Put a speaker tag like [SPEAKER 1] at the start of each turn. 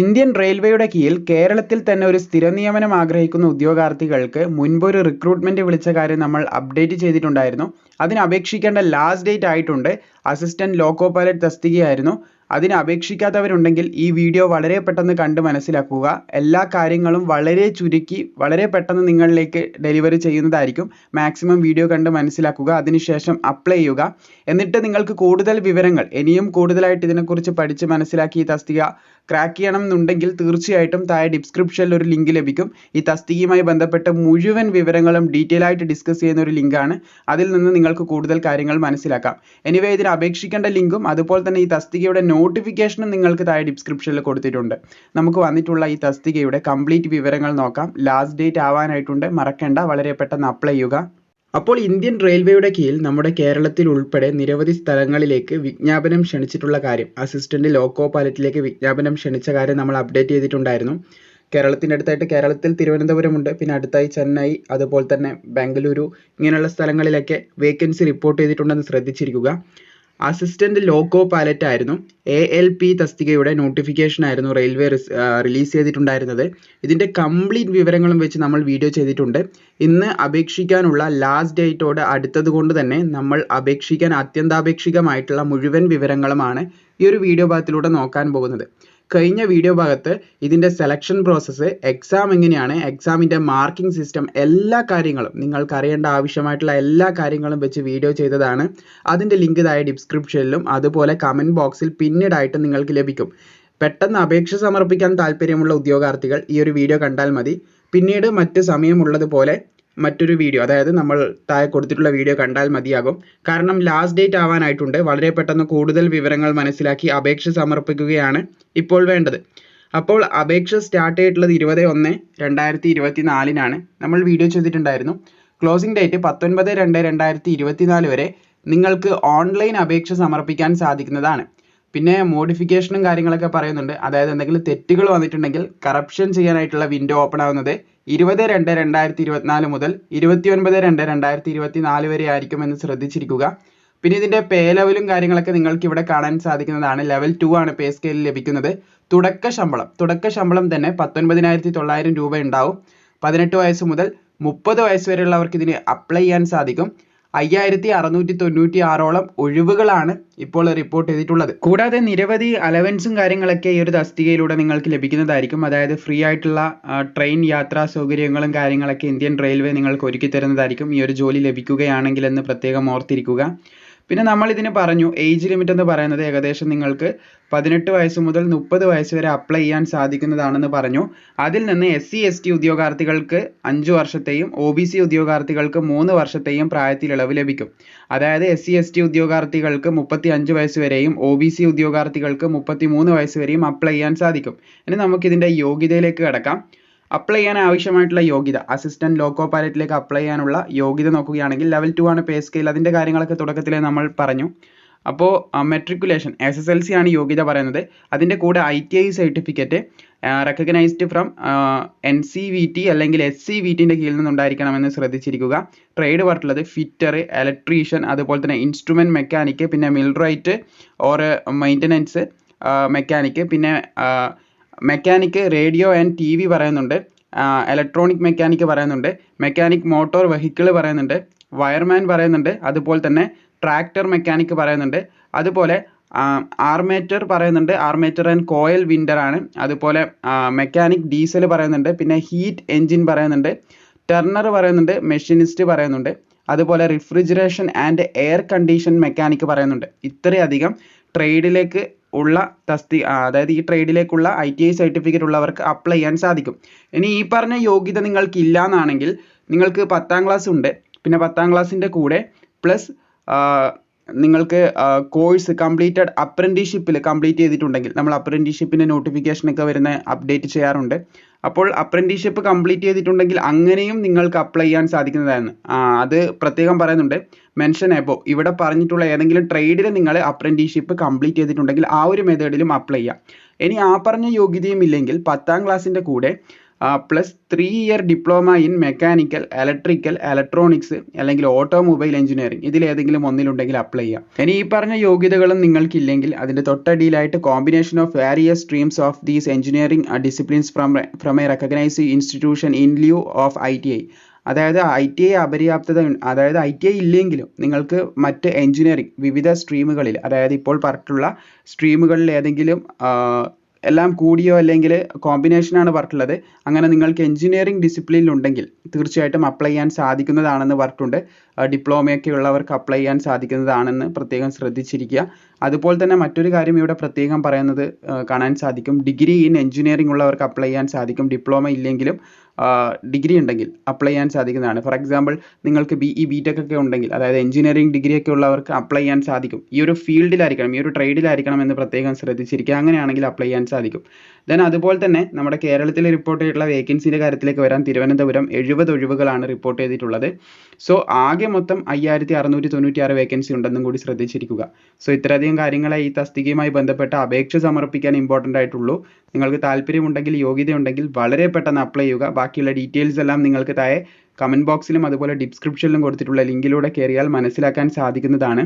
[SPEAKER 1] Indian റെയിൽവേയുടെ കീഴിൽ കേരളത്തിൽ തന്നെ ഒരു സ്ഥിര നിയമനം ആഗ്രഹിക്കുന്ന ഉദ്യോഗാർത്ഥികൾക്ക് മുൻപൊരു റിക്രൂട്ട്മെന്റ് വിളിച്ച കാര്യം നമ്മൾ അപ്ഡേറ്റ് ചെയ്തിട്ടുണ്ടായിരുന്നു. അതിന് അപേക്ഷിക്കേണ്ട ലാസ്റ്റ് ഡേറ്റ് ആയിട്ടുണ്ട്. അസിസ്റ്റന്റ് ലോക്കോ പൈലറ്റ് തസ്തികയായിരുന്നു. അതിന് അപേക്ഷിക്കാത്തവരുണ്ടെങ്കിൽ ഈ വീഡിയോ വളരെ പെട്ടെന്ന് കണ്ട് മനസ്സിലാക്കുക. എല്ലാ കാര്യങ്ങളും വളരെ ചുരുക്കി വളരെ പെട്ടെന്ന് നിങ്ങളിലേക്ക് ഡെലിവറി ചെയ്യുന്നതായിരിക്കും. മാക്സിമം വീഡിയോ കണ്ട് മനസ്സിലാക്കുക. അതിനുശേഷം അപ്ലൈ ചെയ്യുക. എന്നിട്ട് നിങ്ങൾക്ക് കൂടുതൽ വിവരങ്ങൾ ഇനിയും കൂടുതലായിട്ട് ഇതിനെക്കുറിച്ച് പഠിച്ച് മനസ്സിലാക്കി ഈ തസ്തിക ക്രാക്ക് ചെയ്യണം എന്നുണ്ടെങ്കിൽ തീർച്ചയായിട്ടും താഴെ ഡിസ്ക്രിപ്ഷനിൽ ഒരു ലിങ്ക് ലഭിക്കും. ഈ തസ്തികയുമായി ബന്ധപ്പെട്ട മുഴുവൻ വിവരങ്ങളും ഡീറ്റെയിൽ ആയിട്ട് ഡിസ്കസ് ചെയ്യുന്ന ഒരു ലിങ്കാണ് അതിൽ നിന്ന് നിങ്ങൾക്ക് കൂടുതൽ കാര്യങ്ങൾ മനസ്സിലാക്കാം. എനിവേ ഇതിന് അപേക്ഷിക്കേണ്ട ലിങ്കും അതുപോലെ തന്നെ ഈ തസ്തികയുടെ നോട്ടിഫിക്കേഷനും നിങ്ങൾക്ക് താഴെ ഡിസ്ക്രിപ്ഷനിൽ കൊടുത്തിട്ടുണ്ട്. നമുക്ക് വന്നിട്ടുള്ള ഈ തസ്തികയുടെ കംപ്ലീറ്റ് വിവരങ്ങൾ നോക്കാം. ലാസ്റ്റ് ഡേറ്റ് ആവാനായിട്ടുണ്ട്. മറക്കണ്ട. വളരെ പെട്ടെന്ന് അപ്ലൈ ചെയ്യുക. അപ്പോൾ ഇന്ത്യൻ റെയിൽവേയുടെ കീഴിൽ നമ്മുടെ കേരളത്തിൽ ഉൾപ്പെടെ നിരവധി സ്ഥലങ്ങളിലേക്ക് വിജ്ഞാപനം ക്ഷണിച്ചിട്ടുള്ള കാര്യം അസിസ്റ്റന്റ് ലോക്കോ പൈലറ്റിലേക്ക് വിജ്ഞാപനം ക്ഷണിച്ച കാര്യം നമ്മൾ അപ്ഡേറ്റ് ചെയ്തിട്ടുണ്ടായിരുന്നു. കേരളത്തിന്റെ അടുത്തായിട്ട് കേരളത്തിൽ തിരുവനന്തപുരമുണ്ട്. പിന്നെ അടുത്തായി ചെന്നൈ അതുപോലെ തന്നെ ബാംഗ്ലൂരു ഇങ്ങനെയുള്ള സ്ഥലങ്ങളിലൊക്കെ വേക്കൻസി റിപ്പോർട്ട് ചെയ്തിട്ടുണ്ടെന്ന് ശ്രദ്ധിച്ചിരിക്കുക. അസിസ്റ്റന്റ് ലോക്കോ പൈലറ്റ് ആയിരുന്നു. എ എൽ പി തസ്തികയുടെ നോട്ടിഫിക്കേഷൻ ആയിരുന്നു റെയിൽവേ റിലീസ് ചെയ്തിട്ടുണ്ടായിരുന്നത്. ഇതിന്റെ കംപ്ലീറ്റ് വിവരങ്ങളും വെച്ച് നമ്മൾ വീഡിയോ ചെയ്തിട്ടുണ്ട്. ഇന്ന് അപേക്ഷിക്കാനുള്ള ലാസ്റ്റ് ഡേറ്റോട് അടുത്തത് കൊണ്ട് തന്നെ നമ്മൾ അപേക്ഷിക്കാൻ അത്യന്താപേക്ഷികമായിട്ടുള്ള മുഴുവൻ വിവരങ്ങളുമാണ് ഈ ഒരു വീഡിയോ ഭാഗത്തിലൂടെ നോക്കാൻ പോകുന്നത്. കഴിഞ്ഞ വീഡിയോ ഭാഗത്ത് ഇതിന്റെ സെലക്ഷൻ പ്രോസസ്സ് എക്സാം എങ്ങനെയാണ് എക്സാമിന്റെ മാർക്കിംഗ് സിസ്റ്റം എല്ലാ കാര്യങ്ങളും നിങ്ങൾക്ക് അറിയേണ്ട ആവശ്യമായിട്ടുള്ള എല്ലാ കാര്യങ്ങളും വെച്ച് വീഡിയോ ചെയ്തതാണ്. അതിന്റെ ലിങ്ക് ഇതായ ഡിസ്ക്രിപ്ഷനിലും അതുപോലെ കമന്റ് ബോക്സിൽ പിന്നീടായിട്ട് നിങ്ങൾക്ക് ലഭിക്കും. പെട്ടെന്ന് അപേക്ഷ സമർപ്പിക്കാൻ താല്പര്യമുള്ള ഉദ്യോഗാർത്ഥികൾ ഈ ഒരു വീഡിയോ കണ്ടാൽ മതി. പിന്നീട് മറ്റ് സമയമുള്ളതുപോലെ മറ്റൊരു വീഡിയോ അതായത് നമ്മൾ താഴെ കൊടുത്തിട്ടുള്ള വീഡിയോ കണ്ടാൽ മതിയാകും. കാരണം ലാസ്റ്റ് ഡേറ്റ് ആവാനായിട്ടുണ്ട്. വളരെ പെട്ടെന്ന് കൂടുതൽ വിവരങ്ങൾ മനസ്സിലാക്കി അപേക്ഷ സമർപ്പിക്കുകയാണ് ഇപ്പോൾ വേണ്ടത്. അപ്പോൾ അപേക്ഷ സ്റ്റാർട്ട് ചെയ്തിട്ടുള്ളത് ഇരുപത് ഒന്ന് രണ്ടായിരത്തി ഇരുപത്തി നാലിനാണ് നമ്മൾ വീഡിയോ ചെയ്തിട്ടുണ്ടായിരുന്നു. ക്ലോസിംഗ് ഡേറ്റ് പത്തൊൻപത് രണ്ട് രണ്ടായിരത്തി ഇരുപത്തി നാല് വരെ നിങ്ങൾക്ക് ഓൺലൈൻ അപേക്ഷ സമർപ്പിക്കാൻ സാധിക്കുന്നതാണ്. പിന്നെ മോഡിഫിക്കേഷനും കാര്യങ്ങളൊക്കെ പറയുന്നുണ്ട്. അതായത് എന്തെങ്കിലും തെറ്റുകൾ വന്നിട്ടുണ്ടെങ്കിൽ കറപ്ഷൻ ചെയ്യാനായിട്ടുള്ള വിൻഡോ ഓപ്പൺ ആവുന്നത് ഇരുപത് രണ്ട് രണ്ടായിരത്തി ഇരുപത്തിനാല് മുതൽ ഇരുപത്തി ഒൻപത് രണ്ട് രണ്ടായിരത്തി ഇരുപത്തി നാല് വരെ ആയിരിക്കുമെന്ന് ശ്രദ്ധിച്ചിരിക്കുക. പിന്നെ ഇതിന്റെ പേ ലെവലും കാര്യങ്ങളൊക്കെ നിങ്ങൾക്ക് ഇവിടെ കാണാൻ സാധിക്കുന്നതാണ്. ലെവൽ ടു ആണ് പേ സ്കെയിലിൽ ലഭിക്കുന്നത്. തുടക്ക ശമ്പളം. തുടക്ക ശമ്പളം തന്നെ പത്തൊൻപതിനായിരത്തി തൊള്ളായിരം രൂപ ഉണ്ടാവും. പതിനെട്ട് വയസ്സ് മുതൽ മുപ്പത് വയസ്സ് വരെയുള്ളവർക്ക് ഇതിന് അപ്ലൈ ചെയ്യാൻ സാധിക്കും. അയ്യായിരത്തി അറുന്നൂറ്റി തൊണ്ണൂറ്റി ആറോളം ഒഴിവുകളാണ് ഇപ്പോൾ റിപ്പോർട്ട് ചെയ്തിട്ടുള്ളത്. കൂടാതെ നിരവധി അലവൻസും കാര്യങ്ങളൊക്കെ ഈ ഒരു തസ്തികയിലൂടെ നിങ്ങൾക്ക് ലഭിക്കുന്നതായിരിക്കും. അതായത് ഫ്രീ ആയിട്ടുള്ള ട്രെയിൻ യാത്രാ സൗകര്യങ്ങളും കാര്യങ്ങളൊക്കെ ഇന്ത്യൻ റെയിൽവേ നിങ്ങൾക്ക് ഒരുക്കി തരുന്നതായിരിക്കും ഈ ഒരു ജോലി ലഭിക്കുകയാണെങ്കിൽ എന്ന് പ്രത്യേകം ഓർത്തിരിക്കുക. പിന്നെ നമ്മൾ ഇതിന് പറഞ്ഞു ഏജ് ലിമിറ്റ് എന്ന് പറയുന്നത് ഏകദേശം നിങ്ങൾക്ക് പതിനെട്ട് വയസ്സ് മുതൽ മുപ്പത് വയസ്സ് വരെ അപ്ലൈ ചെയ്യാൻ സാധിക്കുന്നതാണെന്ന് പറഞ്ഞു. അതിൽ നിന്ന് എസ് സി എസ് ടി ഉദ്യോഗാർത്ഥികൾക്ക് അഞ്ച് വർഷത്തെയും ഒ ബി സി ഉദ്യോഗാർത്ഥികൾക്ക് മൂന്ന് വർഷത്തെയും പ്രായത്തിൽ ഇളവ് ലഭിക്കും. അതായത് എസ് സി എസ് ടി ഉദ്യോഗാർത്ഥികൾക്ക് മുപ്പത്തി അഞ്ച് വയസ്സ് വരെയും ഒ ബി സി ഉദ്യോഗാർത്ഥികൾക്ക് മുപ്പത്തി മൂന്ന് വയസ്സ് വരെയും അപ്ലൈ ചെയ്യാൻ സാധിക്കും. ഇനി നമുക്ക് ഇതിന്റെ യോഗ്യതയിലേക്ക് കിടക്കാം. അപ്ലൈ ചെയ്യാൻ ആവശ്യമായിട്ടുള്ള യോഗ്യത. അസിസ്റ്റന്റ് ലോക്കോ പൈലറ്റിലേക്ക് അപ്ലൈ ചെയ്യാനുള്ള യോഗ്യത നോക്കുകയാണെങ്കിൽ ലെവൽ ടു ആണ് പേ സ്കെയിൽ അതിന്റെ കാര്യങ്ങളൊക്കെ തുടക്കത്തിൽ നമ്മൾ പറഞ്ഞു. അപ്പോൾ matriculation S S L C ആണ് യോഗ്യത പറയുന്നത്. അതിന്റെ കൂടെ I T I certificate recognised from N C V T അല്ലെങ്കിൽ എസ് സി വി ടിന്റെ കീഴിൽ നിന്നുണ്ടായിരിക്കണമെന്ന് ശ്രദ്ധിച്ചിരിക്കുക. ട്രേഡ് വർക്കുള്ളത് ഫിറ്റർ ഇലക്ട്രീഷ്യൻ അതുപോലെ തന്നെ ഇൻസ്ട്രുമെന്റ് മെക്കാനിക്ക് പിന്നെ മിൽറൈറ്റ് ഓർ മെയിന്റനൻസ് മെക്കാനിക്ക് പിന്നെ mechanic radio and T V പറയുന്നുണ്ട്. ഇലക്ട്രോണിക് മെക്കാനിക്ക് പറയുന്നുണ്ട്. മെക്കാനിക് മോട്ടോർ വെഹിക്കിൾ പറയുന്നുണ്ട്. വയർമാൻ പറയുന്നുണ്ട്. അതുപോലെ തന്നെ ട്രാക്ടർ മെക്കാനിക്ക് പറയുന്നുണ്ട്. അതുപോലെ ആർമേറ്റർ പറയുന്നുണ്ട്. ആർമേറ്റർ ആൻഡ് കോയിൽ വിൻഡർ ആണ്. അതുപോലെ മെക്കാനിക് ഡീസൽ പറയുന്നുണ്ട്. പിന്നെ ഹീറ്റ് എൻജിൻ പറയുന്നുണ്ട്. ടെർണർ പറയുന്നുണ്ട്. മെഷീനിസ്റ്റ് പറയുന്നുണ്ട്. അതുപോലെ refrigeration and air condition mechanic പറയുന്നുണ്ട്. ഇത്രയധികം. ട്രേഡിലേക്ക് ഉള്ള തസ്തി അതായത് ഈ ട്രേഡിലേക്കുള്ള ഐ ടി ഐ സർട്ടിഫിക്കറ്റ് ഉള്ളവർക്ക് അപ്ലൈ ചെയ്യാൻ സാധിക്കും. ഇനി ഈ പറഞ്ഞ യോഗ്യത നിങ്ങൾക്ക് ഇല്ല എന്നാണെങ്കിൽ നിങ്ങൾക്ക് പത്താം ക്ലാസ് ഉണ്ട്. പിന്നെ പത്താം ക്ലാസ്സിന്റെ കൂടെ പ്ലസ് നിങ്ങൾക്ക് കോഴ്സ് കംപ്ലീറ്റഡ് അപ്രന്റീഷിപ്പിൽ കംപ്ലീറ്റ് ചെയ്തിട്ടുണ്ടെങ്കിൽ നമ്മൾ അപ്രന്റീഷിപ്പിന്റെ നോട്ടിഫിക്കേഷനൊക്കെ വരുന്ന അപ്ഡേറ്റ് ചെയ്യാറുണ്ട്. അപ്പോൾ അപ്രന്റീഷിപ്പ് കംപ്ലീറ്റ് ചെയ്തിട്ടുണ്ടെങ്കിൽ അങ്ങനെയും നിങ്ങൾക്ക് അപ്ലൈ ചെയ്യാൻ സാധിക്കുന്നതാണ്. അത് പ്രത്യേകം പറയുന്നുണ്ട്. മെൻഷൻ എബോ ഇവിടെ പറഞ്ഞിട്ടുള്ള ഏതെങ്കിലും ട്രേഡിൽ നിങ്ങൾ അപ്രന്റീഷിപ്പ് കംപ്ലീറ്റ് ചെയ്തിട്ടുണ്ടെങ്കിൽ ആ ഒരു മെത്തേഡിലും അപ്ലൈ ചെയ്യാം. ഇനി ആ പറഞ്ഞ യോഗ്യതയും ഇല്ലെങ്കിൽ പത്താം ക്ലാസ്സിന്റെ കൂടെ plus three year diploma in mechanical electrical electronics അല്ലെങ്കിൽ ഓട്ടോമൊബൈൽ എഞ്ചിനീയറിംഗ് ഇതിലേതെങ്കിലും ഒന്നിലുണ്ടെങ്കിൽ അപ്ലൈ ചെയ്യാം. ഇനി ഈ പറഞ്ഞ യോഗ്യതകളും നിങ്ങൾക്കില്ലെങ്കിൽ അതിന്റെ തൊട്ടടിയിലായിട്ട് combination of various streams of these engineering disciplines from from a recognised institution in lieu of I T I അതായത് ഐ ടി ഐ അപര്യാപ്തത അതായത് ഐ ടി ഐ ഇല്ലെങ്കിലും നിങ്ങൾക്ക് മറ്റ് എഞ്ചിനീയറിംഗ് വിവിധ സ്ട്രീമുകളിൽ അതായത് ഇപ്പോൾ പറഞ്ഞിട്ടുള്ള സ്ട്രീമുകളിൽ ഏതെങ്കിലും എല്ലാം കൂടിയോ അല്ലെങ്കിൽ കോമ്പിനേഷനാണ് പറഞ്ഞിട്ടുള്ളത്. അങ്ങനെ നിങ്ങൾക്ക് എഞ്ചിനീയറിംഗ് ഡിസിപ്ലിനിൽ ഉണ്ടെങ്കിൽ തീർച്ചയായിട്ടും അപ്ലൈ ചെയ്യാൻ സാധിക്കുന്നതാണെന്ന് പറഞ്ഞിട്ടുണ്ട്. ഡിപ്ലോമയൊക്കെ ഉള്ളവർക്ക് അപ്ലൈ ചെയ്യാൻ സാധിക്കുന്നതാണെന്ന് പ്രത്യേകം ശ്രദ്ധിച്ചിരിക്കുക. അതുപോലെ തന്നെ മറ്റൊരു കാര്യം ഇവിടെ പ്രത്യേകം പറയുന്നത് കാണാൻ സാധിക്കും. ഡിഗ്രി ഇൻ എഞ്ചിനീയറിംഗ് ഉള്ളവർക്ക് അപ്ലൈ ചെയ്യാൻ സാധിക്കും. ഡിപ്ലോമ ഇല്ലെങ്കിലും ഡിഗ്രി ഉണ്ടെങ്കിൽ അപ്ലൈ ചെയ്യാൻ സാധിക്കുന്നതാണ്. ഫോർ എക്സാമ്പിൾ നിങ്ങൾക്ക് ബി ഇ ബി ടെക് ഒക്കെ ഉണ്ടെങ്കിൽ അതായത് എഞ്ചിനീയറിംഗ് ഡിഗ്രി ഒക്കെ ഉള്ളവർക്ക് അപ്ലൈ ചെയ്യാൻ സാധിക്കും. ഈ ഒരു ഫീൽഡിലായിരിക്കണം ഈ ഒരു ട്രേഡിലായിരിക്കണം എന്ന് പ്രത്യേകം ശ്രദ്ധിച്ചിരിക്കുക. അങ്ങനെയാണെങ്കിൽ അപ്ലൈ ചെയ്യാൻ സാധിക്കും. ദെൻ അതുപോലെ തന്നെ നമ്മുടെ കേരളത്തിൽ റിപ്പോർട്ട് ചെയ്തിട്ടുള്ള വേക്കൻസിന്റെ കാര്യത്തിലേക്ക് വരാം തിരുവനന്തപുരം എഴുപത് ഒഴിവുകളാണ് റിപ്പോർട്ട് ചെയ്തിട്ടുള്ളത്. സോ ആകെ മൊത്തം അയ്യായിരത്തി അറുന്നൂറ്റി തൊണ്ണൂറ്റി ആറ് വേക്കൻസി ഉണ്ടെന്നും കൂടി ശ്രദ്ധിച്ചിരിക്കുക. സോ ഇത്രയധികം കാര്യങ്ങളെ ഈ തസ്തികയുമായി ബന്ധപ്പെട്ട അപേക്ഷ സമർപ്പിക്കാൻ ഇമ്പോർട്ടന്റ് ആയിട്ടുള്ളൂ. നിങ്ങൾക്ക് താല്പര്യമുണ്ടെങ്കിൽ യോഗ്യതയുണ്ടെങ്കിൽ വളരെ പെട്ടെന്ന് അപ്ലൈ ചെയ്യുക. ബാക്കിയുള്ള ഡീറ്റെയിൽസ് എല്ലാം നിങ്ങൾക്ക് താഴെ കമന്റ് ബോക്സിലും അതുപോലെ ഡിസ്ക്രിപ്ഷനിലും കൊടുത്തിട്ടുള്ള ലിങ്കിലൂടെ കയറിയാൽ മനസ്സിലാക്കാൻ സാധിക്കുന്നതാണ്.